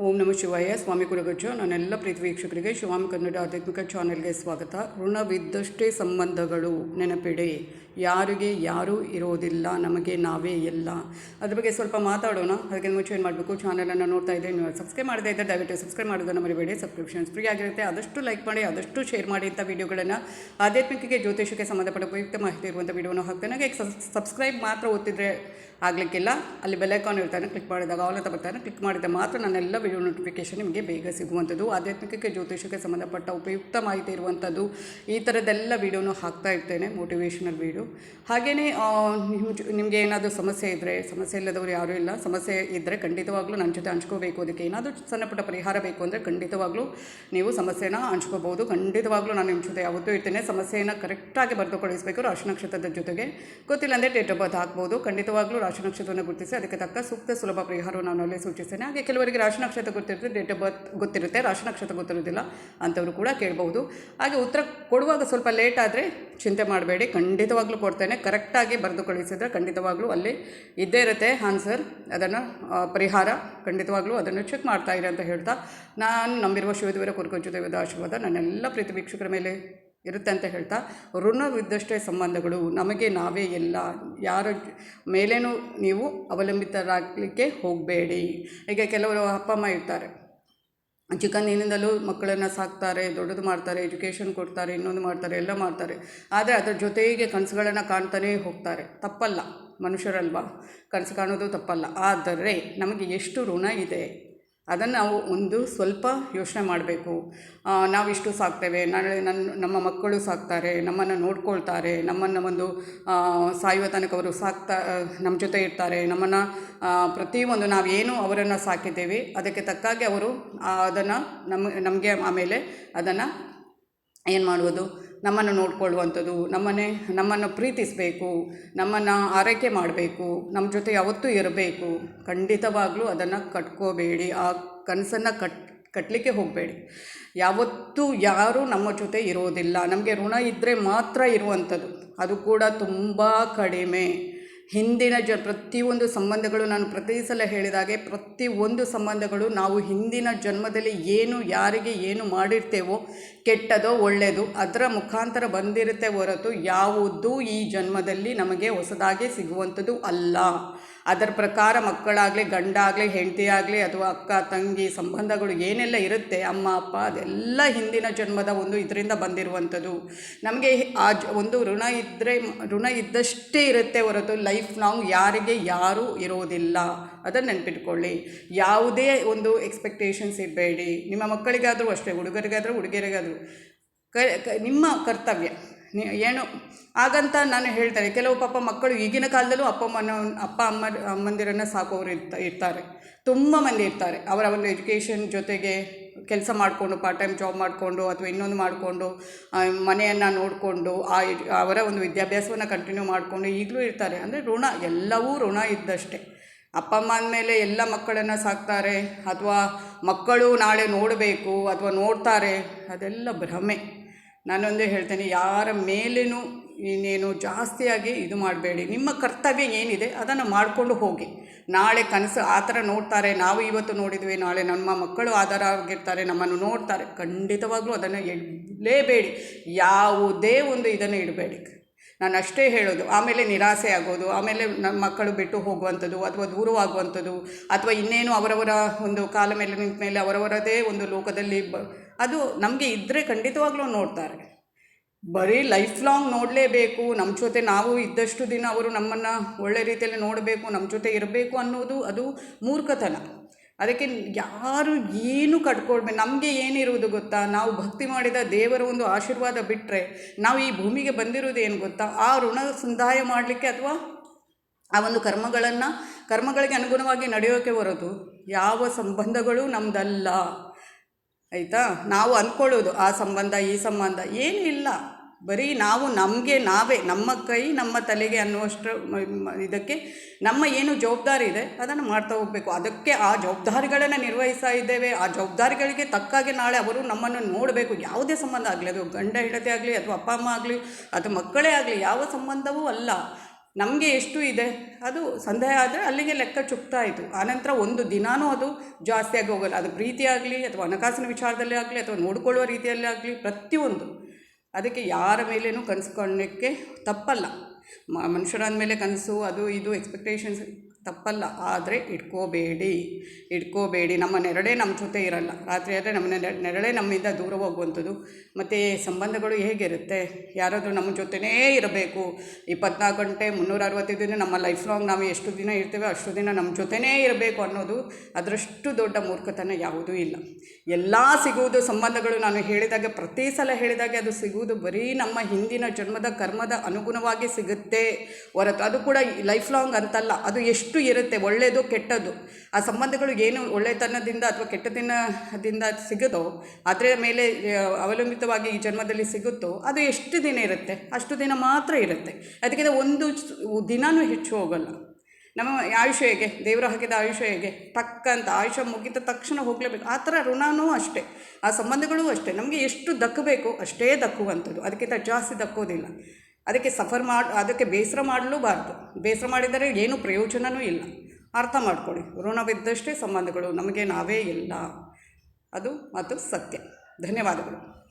ಓಂ ನಮ ಶಿವಾಯ, ಸ್ವಾಮಿ ಕುಲಗಜ್ಜ, ನನ್ನೆಲ್ಲ ಪ್ರೀತಿ ವೀಕ್ಷಕರಿಗೆ ಶಿವಾಮಿ ಕನ್ನಡ ಆಧ್ಯಾತ್ಮಿಕ ಚಾನೆಲ್ಗೆ ಸ್ವಾಗತ. ಋಣವಿದ್ದಷ್ಟೇ ಸಂಬಂಧಗಳು ನೆನಪಿಡಿ. ಯಾರಿಗೆ ಯಾರೂ ಇರೋದಿಲ್ಲ, ನಮಗೆ ನಾವೇ ಎಲ್ಲ ಅದ್ರ ಬಗ್ಗೆ ಸ್ವಲ್ಪ ಮಾತಾಡೋಣ. ಅದಕ್ಕೆ ಮುಂಚೆ ಏನು ಮಾಡಬೇಕು? ಚಾನಲನ್ನು ನೋಡ್ತಾ ಇದ್ದೆ ನೀವು ಸಬ್ಸ್ಕ್ರೈಬ್ ಮಾಡದೇ ಇದ್ದರೆ ದಯವಿಟ್ಟು ಸಬ್ಸ್ಕ್ರೈಬ್ ಮಾಡೋದನ್ನು ಮರಿಬೇಡಿ. ಸಬ್ಸ್ಕ್ರಿಪ್ಷನ್ಸ್ ಫ್ರೀ ಆಗಿರುತ್ತೆ. ಆದಷ್ಟು ಲೈಕ್ ಮಾಡಿ, ಆದಷ್ಟು ಶೇರ್ ಮಾಡಿ ಇಂಥ ವೀಡಿಯೋಗಳನ್ನು ಆಧ್ಯಾತ್ಮಿಕಕ್ಕೆ ಜ್ಯೋತಿಷಕ್ಕೆ ಸಂಬಂಧಪಟ್ಟ ಉಪಯುಕ್ತ ಮಾಹಿತಿ ಇರುವಂಥ ವೀಡಿಯೋನ ಹಾಕ್ತೇನೆ ಹಾಗೆ ಸಬ್ಸ್ಕ್ರೈಬ್ ಮಾತ್ರ ಒತ್ತಿದ್ರೆ ಆಗಲಿಕ್ಕಿಲ್ಲ. ಅಲ್ಲಿ ಬೆಲೈಕಾನ್ ಇರ್ತಾನೆ ಕ್ಲಿಕ್ ಮಾಡಿದಾಗ ಆಲ್ ಬರ್ತಾನೆ ಕ್ಲಿಕ್ ಮಾಡಿದ ಮಾತ್ರ ನನ್ನೆಲ್ಲ ವಿಡಿಯೋ ನೋಟಿಫಿಕೇಶನ್ ನಿಮಗೆ ಬೇಗ ಸಿಗುವಂಥದ್ದು. ಆಧ್ಯಾತ್ಮಿಕಕ್ಕೆ ಜ್ಯೋತಿಷಕ್ಕೆ ಸಂಬಂಧಪಟ್ಟ ಉಪಯುಕ್ತ ಮಾಹಿತಿ ಇರುವಂಥದ್ದು ಈ ಥರದ್ದೆಲ್ಲ ವೀಡಿಯೋನು ಹಾಕ್ತಾ ಇರ್ತೇನೆ. ಮೋಟಿವೇಶನಲ್ ವಿಡಿಯೋ ಹಾಗೆಯೇ ನಿಮಗೆ ಏನಾದರೂ ಸಮಸ್ಯೆ ಇದ್ದರೆ ಸಮಸ್ಯೆ ಇಲ್ಲದವರು ಯಾರೂ ಇಲ್ಲ, ಸಮಸ್ಯೆ ಇದ್ದರೆ ಖಂಡಿತವಾಗ್ಲೂ ನನ್ನ ಜೊತೆ ಹಂಚ್ಕೋಬೇಕು. ಅದಕ್ಕೆ ಏನಾದರೂ ಸಣ್ಣಪುಟ್ಟ ಪರಿಹಾರ ಬೇಕು ಅಂದರೆ ಖಂಡಿತವಾಗ್ಲೂ ನೀವು ಸಮಸ್ಯೆನ ಹಂಚ್ಕೋಬೋದು ಖಂಡಿತವಾಗ್ಲೂ ನಾನು ನಿಮ್ಮ ಜೊತೆ ಯಾವತ್ತೂ ಇರ್ತೇನೆ. ಸಮಸ್ಯೆಯನ್ನು ಕರೆಕ್ಟಾಗಿ ಬರೆದು ಕಳಿಸಬೇಕು ರಾಶಿ ನಕ್ಷತ್ರದ ಜೊತೆಗೆ. ಗೊತ್ತಿಲ್ಲ ಅಂದರೆ ಡೇಟ್ ಆಫ್ ಬರ್ತ್ ಹಾಕ್ಬೋದು. ಖಂಡಿತವಾಗ್ಲೂ ರಾಶಿ ನಕ್ಷತ್ರವನ್ನು ಗುರುತಿಸಿ, ಅದಕ್ಕೆ ತಕ್ಕ ಸೂಕ್ತ ಸುಲಭ ಪರಿಹಾರವನ್ನು ನಾನು ಅಲ್ಲಿ ಸೂಚಿಸ್ತೇನೆ. ಹಾಗೆ ಕೆಲವರಿಗೆ ರಾಶಿ ನಕ್ಷತ್ರ ಗೊತ್ತಿರುತ್ತೆ ಡೇಟ್ ಆಫ್ ಬರ್ತ್ ಗೊತ್ತಿರುತ್ತೆ. ರಾಶಿ ನಕ್ಷತ್ರ ಗೊತ್ತಿರೋದಿಲ್ಲ ಅಂಥವರು ಕೂಡ ಕೇಳಬಹುದು. ಹಾಗೆ ಉತ್ತರ ಕೊಡುವಾಗ ಸ್ವಲ್ಪ ಲೇಟ್ ಆದರೆ ಚಿಂತೆ ಮಾಡಬೇಡಿ. ಖಂಡಿತವಾಗ್ಲೂ ಕೊಡ್ತೇನೆ ಕರೆಕ್ಟಾಗಿ ಬರೆದು ಕಳಿಸಿದ್ರೆ ಖಂಡಿತವಾಗ್ಲೂ ಅಲ್ಲಿ ಇದ್ದೇ ಇರುತ್ತೆ ಆನ್ಸರ್ ಅದನ್ನು ಪರಿಹಾರ ಖಂಡಿತವಾಗ್ಲೂ ಅದನ್ನು ಚೆಕ್ ಮಾಡ್ತಾ ಇರಿ ಅಂತ ಹೇಳ್ತಾ ನಾನು ನಂಬಿರುವ ಶಿವದೇವರ ಕುರುಕುಂಚು ದೇವದ ಆಶೀರ್ವಾದ ನನ್ನೆಲ್ಲ ಪ್ರೀತಿ ವೀಕ್ಷಕರ ಮೇಲೆ ಇರುತ್ತೆ ಅಂತ ಹೇಳ್ತಾ ಋಣವಿದ್ದಷ್ಟೇ ಸಂಬಂಧಗಳು, ನಮಗೆ ನಾವೇ ಎಲ್ಲ, ಯಾರ ಮೇಲೇನೂ ನೀವು ಅವಲಂಬಿತರಾಗಲಿಕ್ಕೆ ಹೋಗಬೇಡಿ. ಈಗ ಕೆಲವರು ಅಪ್ಪ, ಅಮ್ಮ ಇರ್ತಾರೆ. ಚಿಕ್ಕಂದಿನಿಂದಲೂ ಮಕ್ಕಳನ್ನು ಸಾಕ್ತಾರೆ, ದೊಡ್ಡದು ಮಾಡ್ತಾರೆ ಎಜುಕೇಷನ್ ಕೊಡ್ತಾರೆ, ಇನ್ನೊಂದು ಮಾಡ್ತಾರೆ, ಎಲ್ಲ ಮಾಡ್ತಾರೆ. ಆದರೆ ಅದರ ಜೊತೆಗೆ ಕನಸುಗಳನ್ನು ಕಾಣ್ತಾನೇ ಹೋಗ್ತಾರೆ. ತಪ್ಪಲ್ಲ. ಮನುಷ್ಯರಲ್ವಾ? ಕನಸು ಕಾಣೋದು ತಪ್ಪಲ್ಲ. ಆದರೆ ನಮಗೆ ಎಷ್ಟು ಋಣ ಇದೆ? ಅದನ್ನು ನಾವು ಒಂದು ಸ್ವಲ್ಪ ಯೋಚನೆ ಮಾಡಬೇಕು. ನಾವಿಷ್ಟು ಸಾಕ್ತೇವೆ, ನಾಳೆ ನನ್ನ ನಮ್ಮ ಮಕ್ಕಳು ಸಾಕ್ತಾರೆ, ನಮ್ಮನ್ನು ನೋಡ್ಕೊಳ್ತಾರೆ, ನಮ್ಮನ್ನು ಒಂದು ಸಾಯುವ ತನಕ ಅವರು ಸಾಕ್ತಾ ನಮ್ಮ ಜೊತೆ ಇರ್ತಾರೆ, ನಮ್ಮನ್ನು ಪ್ರತಿಯೊಂದು ನಾವೇನು ಅವರನ್ನು ಸಾಕಿದ್ದೇವೆ, ಅದಕ್ಕೆ ತಕ್ಕಾಗೆ ಅವರು ಅದನ್ನು ನಮ್ಮ ನಮಗೆ ಆಮೇಲೆ ಅದನ್ನು ಏನು ಮಾಡುವುದು? ನಮ್ಮನ್ನು ನೋಡ್ಕೊಳ್ಳುವಂಥದ್ದು, ನಮ್ಮನ್ನೇ, ನಮ್ಮನ್ನು ಪ್ರೀತಿಸಬೇಕು, ನಮ್ಮನ್ನು ಆರೈಕೆ ಮಾಡಬೇಕು, ನಮ್ಮ ಜೊತೆ ಯಾವತ್ತೂ ಇರಬೇಕು. ಖಂಡಿತವಾಗ್ಲೂ ಅದನ್ನು ಕಟ್ಕೋಬೇಡಿ, ಆ ಕನಸನ್ನು ಕಟ್, ಕಟ್ಟಲಿಕ್ಕೆ ಹೋಗಬೇಡಿ. ಯಾವತ್ತೂ ಯಾರೂ ನಮ್ಮ ಜೊತೆ ಇರೋದಿಲ್ಲ. ನಮಗೆ ಋಣ ಇದ್ದರೆ ಮಾತ್ರ ಇರುವಂಥದ್ದು. ಅದು ಕೂಡ ತುಂಬ ಕಡಿಮೆ. ಹಿಂದಿನ ಜ, ಪ್ರತಿಯೊಂದು ಸಂಬಂಧಗಳು ನಾನು ಪ್ರತಿ ಸಲ ಹೇಳಿದಾಗೆ ಒಂದು ಸಂಬಂಧಗಳು ನಾವು ಹಿಂದಿನ ಜನ್ಮದಲ್ಲಿ ಏನು, ಯಾರಿಗೆ ಏನು ಮಾಡಿರ್ತೇವೋ, ಕೆಟ್ಟದೋ ಒಳ್ಳೆಯದು ಅದರ ಮುಖಾಂತರ ಬಂದಿರುತ್ತೆ ಹೊರತು ಯಾವುದೂ ಈ ಜನ್ಮದಲ್ಲಿ ನಮಗೆ ಹೊಸದಾಗಿ ಸಿಗುವಂಥದ್ದು ಅಲ್ಲ. ಅದರ ಪ್ರಕಾರ ಮಕ್ಕಳಾಗಲಿ ಗಂಡ ಆಗಲಿ ಹೆಂಡತಿ ಆಗಲಿ ಅಥವಾ ಅಕ್ಕ, ತಂಗಿ, ಸಂಬಂಧಗಳು ಏನೆಲ್ಲ ಇರುತ್ತೆ, ಅಮ್ಮ, ಅಪ್ಪ, ಅದೆಲ್ಲ ಹಿಂದಿನ ಜನ್ಮದ ಒಂದು ಇದರಿಂದ ಬಂದಿರುವಂಥದ್ದು. ನಮಗೆ ಆ ಒಂದು ಋಣ ಇದ್ದರೆ ಋಣ ಇದ್ದಷ್ಟೇ ಇರುತ್ತೆ ಹೊರತು ಲೈಫ್ ಲಾಂಗ್ ಯಾರಿಗೆ ಯಾರೂ ಇರೋದಿಲ್ಲ. ಅದನ್ನು ನೆನ್ಪಿಟ್ಕೊಳ್ಳಿ. ಯಾವುದೇ ಒಂದು ಎಕ್ಸ್ಪೆಕ್ಟೇಷನ್ಸ್ ಇರಬೇಡಿ. ನಿಮ್ಮ ಮಕ್ಕಳಿಗಾದರೂ ಅಷ್ಟೇ, ಹುಡುಗರಿಗಾದರೂ, ಹುಡುಗಿಯರಿಗಾದರೂ. ಕ, ನಿಮ್ಮ ಕರ್ತವ್ಯ. ಏನು? ಹಾಗಂತ ನಾನು ಹೇಳ್ತಾರೆ ಕೆಲವು ಪಾಪ ಮಕ್ಕಳು ಈಗಿನ ಕಾಲದಲ್ಲೂ ಅಪ್ಪ ಅಮ್ಮನ ಅಪ್ಪ ಅಮ್ಮ ಅಮ್ಮಂದಿರನ್ನು ಸಾಕೋರು ಇರ್ತ ಇರ್ತಾರೆ. ತುಂಬ ಮಂದಿ ಇರ್ತಾರೆ. ಅವರ ಒಂದು ಎಜುಕೇಷನ್ ಜೊತೆಗೆ ಕೆಲಸ ಮಾಡಿಕೊಂಡು ಪಾರ್ಟ್ ಟೈಮ್ ಜಾಬ್ ಮಾಡಿಕೊಂಡು ಅಥವಾ ಇನ್ನೊಂದು ಮಾಡಿಕೊಂಡು ಮನೆಯನ್ನು ನೋಡಿಕೊಂಡು, ಆ ಅವರ ಒಂದು ವಿದ್ಯಾಭ್ಯಾಸವನ್ನು ಕಂಟಿನ್ಯೂ ಮಾಡಿಕೊಂಡು ಈಗಲೂ ಇರ್ತಾರೆ. ಅಂದರೆ ಋಣ, ಎಲ್ಲವೂ ಋಣ ಇದ್ದಷ್ಟೇ. ಅಪ್ಪ ಅಮ್ಮ ಅಂದಮೇಲೆ ಎಲ್ಲ ಮಕ್ಕಳನ್ನು ಸಾಕ್ತಾರೆ. ಅಥವಾ ಮಕ್ಕಳು ನಾಳೆ ನೋಡಬೇಕು ಅಥವಾ ನೋಡ್ತಾರೆ. ಅದೆಲ್ಲ ಭ್ರಮೆ. ನಾನೊಂದೇ ಹೇಳ್ತೇನೆ, ಯಾರ ಮೇಲೇನೂ ಇನ್ನೇನು ಜಾಸ್ತಿಯಾಗಿ ಇದು ಮಾಡಬೇಡಿ. ನಿಮ್ಮ ಕರ್ತವ್ಯ ಏನಿದೆ ಅದನ್ನು ಮಾಡಿಕೊಂಡು ಹೋಗಿ. ನಾಳೆ ಕನಸು ಆ ಥರ ನೋಡ್ತಾರೆ, ನಾವು ಇವತ್ತು ನೋಡಿದ್ವಿ, ನಾಳೆ ನಮ್ಮ ಮಕ್ಕಳು ಆಧಾರ ಆಗಿರ್ತಾರೆ, ನಮ್ಮನ್ನು ನೋಡ್ತಾರೆ. ಖಂಡಿತವಾಗ್ಲೂ ಅದನ್ನು ಇಡಲೇಬೇಡಿ. ಯಾವುದೇ ಒಂದು ಇದನ್ನು ಇಡಬೇಡಿ. ನಾನು ಅಷ್ಟೇ ಹೇಳೋದು, ಆಮೇಲೆ ನಿರಾಸೆ ಆಗೋದು, ಆಮೇಲೆ ನಮ್ಮ ಮಕ್ಕಳು ಬಿಟ್ಟು ಹೋಗುವಂಥದ್ದು ಅಥವಾ ದೂರವಾಗುವಂಥದ್ದು ಅಥವಾ ಇನ್ನೇನು ಅವರವರ ಒಂದು ಕಾಲ ಮೇಲೆ ನಿಂತ ಮೇಲೆ ಅವರವರದೇ ಒಂದು ಲೋಕದಲ್ಲಿ ಬ ಅದು ನಮಗೆ ಇದ್ದರೆ ಖಂಡಿತವಾಗ್ಲೂ ನೋಡ್ತಾರೆ. ಬರೀ ಲೈಫ್ ಲಾಂಗ್ ನೋಡಲೇಬೇಕು ನಮ್ಮ ಜೊತೆ ನಾವು ಇದ್ದಷ್ಟು ದಿನ ಅವರು ನಮ್ಮನ್ನು ಒಳ್ಳೆ ರೀತಿಯಲ್ಲಿ ನೋಡಬೇಕು ನಮ್ಮ ಜೊತೆ ಇರಬೇಕು ಅನ್ನೋದು ಅದು ಮೂರ್ಖತನ. ಅದಕ್ಕೆ ಯಾರು ಏನು ಕಟ್ಕೊಳ್ಬೇಕು ನಮಗೆ ಏನಿರುವುದು ಗೊತ್ತಾ? ನಾವು ಭಕ್ತಿ ಮಾಡಿದ ದೇವರ ಒಂದು ಆಶೀರ್ವಾದ ಬಿಟ್ಟರೆ ನಾವು ಈ ಭೂಮಿಗೆ ಬಂದಿರೋದು ಏನು ಗೊತ್ತಾ? ಆ ಋಣ ಸಂದಾಯ ಮಾಡಲಿಕ್ಕೆ ಅಥವಾ ಆ ಒಂದು ಕರ್ಮಗಳನ್ನು, ಕರ್ಮಗಳಿಗೆ ಅನುಗುಣವಾಗಿ ನಡೆಯೋಕೆ ಹೊರತು ಯಾವ ಸಂಬಂಧಗಳು ನಮ್ಮದಲ್ಲ ಆಯಿತಾ? ನಾವು ಅಂದ್ಕೊಳ್ಳೋದು ಆ ಸಂಬಂಧ, ಈ ಸಂಬಂಧ. ಏನೂ ಇಲ್ಲ. ಬರೀ ನಾವು ನಮಗೆ ನಾವೇ, ನಮ್ಮ ಕೈ, ನಮ್ಮ ತಲೆಗೆ ಅನ್ನುವಷ್ಟು ಇದಕ್ಕೆ ನಮ್ಮ ಏನು ಜವಾಬ್ದಾರಿ ಇದೆ, ಅದನ್ನು ಮಾಡ್ತಾ ಹೋಗಬೇಕು. ಅದಕ್ಕೆ ಆ ಜವಾಬ್ದಾರಿಗಳನ್ನು ನಿರ್ವಹಿಸ್ತಾ ಇದ್ದೇವೆ. ಆ ಜವಾಬ್ದಾರಿಗಳಿಗೆ ತಕ್ಕಾಗಿ ನಾಳೆ ಅವರು ನಮ್ಮನ್ನು ನೋಡಬೇಕು. ಯಾವುದೇ ಸಂಬಂಧ ಆಗಲಿ, ಅದು ಗಂಡ, ಹೆಂಡತಿ ಆಗಲಿ ಅಥವಾ ಅಪ್ಪ, ಅಮ್ಮ ಆಗಲಿ ಅಥವಾ ಮಕ್ಕಳೇ ಆಗಲಿ, ಯಾವ ಸಂಬಂಧವೂ ಅಲ್ಲ. ನಮಗೆ ಎಷ್ಟು ಇದೆ? ಅದು ಸಂದೇಹ ಆದರೆ ಅಲ್ಲಿಗೆ ಲೆಕ್ಕ ಚುಕ್ತಾಯಿತು ಆನಂತರ ಒಂದು ದಿನಾನೂ ಅದು ಜಾಸ್ತಿಯಾಗಿ ಹೋಗಲ್ಲ. ಅದು ಪ್ರೀತಿ ಆಗಲಿ ಅಥವಾ ಹಣಕಾಸಿನ ವಿಚಾರದಲ್ಲೇ ಆಗಲಿ ಅಥವಾ ನೋಡಿಕೊಳ್ಳುವ ರೀತಿಯಲ್ಲೇ ಆಗಲಿ ಪ್ರತಿಯೊಂದು. ಅದಕ್ಕೆ ಯಾರ ಮೇಲೇನೂ ಕನಸು ಕಾಣಲಿಕ್ಕೆ ತಪ್ಪಲ್ಲ. ಮನುಷ್ಯರಾದ ಮೇಲೆ ಕನಸು, ಅದು ಇದು ಎಕ್ಸ್ಪೆಕ್ಟೇಷನ್ಸ್ ತಪ್ಪಲ್ಲ, ಆದರೆ ಇಟ್ಕೋಬೇಡಿ. ಇಟ್ಕೋಬೇಡಿ ನಮ್ಮ ನೆರಳೇ ನಮ್ಮ ಜೊತೆ ಇರಲ್ಲ. ರಾತ್ರಿ ಆದರೆ ನಮ್ಮ ನೆರ- ನೆರಳೇ ನಮ್ಮಿಂದ ದೂರ ಹೋಗುವಂಥದ್ದು. ಮತ್ತು ಸಂಬಂಧಗಳು ಹೇಗಿರುತ್ತೆ? ಯಾರಾದರೂ ನಮ್ಮ ಜೊತೆನೇ ಇರಬೇಕು. ಇಪ್ಪತ್ನಾಲ್ಕು ಗಂಟೆ ಮುನ್ನೂರ ಅರವತ್ತೈದು ದಿನ ನಮ್ಮ ಲೈಫ್ ಲಾಂಗ್ ನಾವು ಎಷ್ಟು ದಿನ ಇರ್ತೇವೆ ಅಷ್ಟು ದಿನ ನಮ್ಮ ಜೊತೆನೇ ಇರಬೇಕು ಅನ್ನೋದು ಅದರಷ್ಟು ದೊಡ್ಡ ಮೂರ್ಖತನ ಯಾವುದೂ ಇಲ್ಲ. ಎಲ್ಲ ಸಿಗುವುದು ಸಂಬಂಧಗಳು. ನಾನು ಹೇಳಿದಾಗೆ ಪ್ರತಿ ಸಲ ಹೇಳಿದಾಗೆ ಅದು ಸಿಗುವುದು ಬರೀ ನಮ್ಮ ಹಿಂದಿನ ಜನ್ಮದ ಕರ್ಮದ ಅನುಗುಣವಾಗಿ ಸಿಗುತ್ತೆ ಹೊರತು. ಅದು ಕೂಡ ಲೈಫ್ ಲಾಂಗ್ ಅಂತಲ್ಲ. ಅದು ಎಷ್ಟು ಇರುತ್ತೆ ಒಳ್ಳೆಯದು ಕೆಟ್ಟದ್ದು ಆ ಸಂಬಂಧಗಳು ಏನು ಒಳ್ಳೆತನದಿಂದ ಅಥವಾ ಕೆಟ್ಟತನದಿಂದ ಸಿಗುತ್ತೋ, ಅದರ ಮೇಲೆ ಅವಲಂಬಿತವಾಗಿ ಈ ಜನ್ಮದಲ್ಲಿ ಸಿಗುತ್ತೋ, ಅದು ಎಷ್ಟು ದಿನ ಇರುತ್ತೆ? ಅಷ್ಟು ದಿನ ಮಾತ್ರ ಇರುತ್ತೆ. ಅದಕ್ಕಿಂತ ಒಂದು ದಿನವೂ ಹೆಚ್ಚು ಹೋಗಲ್ಲ. ನಮ್ಮ ಆಯುಷ್ಯ ಹೇಗೆ? ದೇವರು ಹಾಕಿದ ಆಯುಷ್ಯ ಹೇಗೆ? ಟಕ್ಕಂತ ಆಯುಷ್ಯ ಮುಗಿದ ತಕ್ಷಣ ಹೋಗಲೇಬೇಕು. ಆ ಥರ ಋಣನೂ ಅಷ್ಟೇ. ಆ ಸಂಬಂಧಗಳೂ ಅಷ್ಟೇ. ನಮಗೆ ಎಷ್ಟು ದಕ್ಕಬೇಕು ಅಷ್ಟೇ ದಕ್ಕುವಂಥದ್ದು. ಅದಕ್ಕಿಂತ ಜಾಸ್ತಿ ದಕ್ಕೋದಿಲ್ಲ. ಅದಕ್ಕೆ ಸಫರ್ ಮಾಡಿ, ಅದಕ್ಕೆ ಬೇಸರ ಮಾಡಲೂಬಾರ್ದು. ಬೇಸರ ಮಾಡಿದರೆ ಏನೂ ಪ್ರಯೋಜನವೂ ಇಲ್ಲ. ಅರ್ಥ ಮಾಡ್ಕೊಳ್ಳಿ. ಋಣವಿದ್ದಷ್ಟೇ ಸಂಬಂಧಗಳು ನಮಗೆ ನಾವೇ ಇಲ್ಲ. ಅದು ಮತ್ತು ಸತ್ಯ. ಧನ್ಯವಾದಗಳು.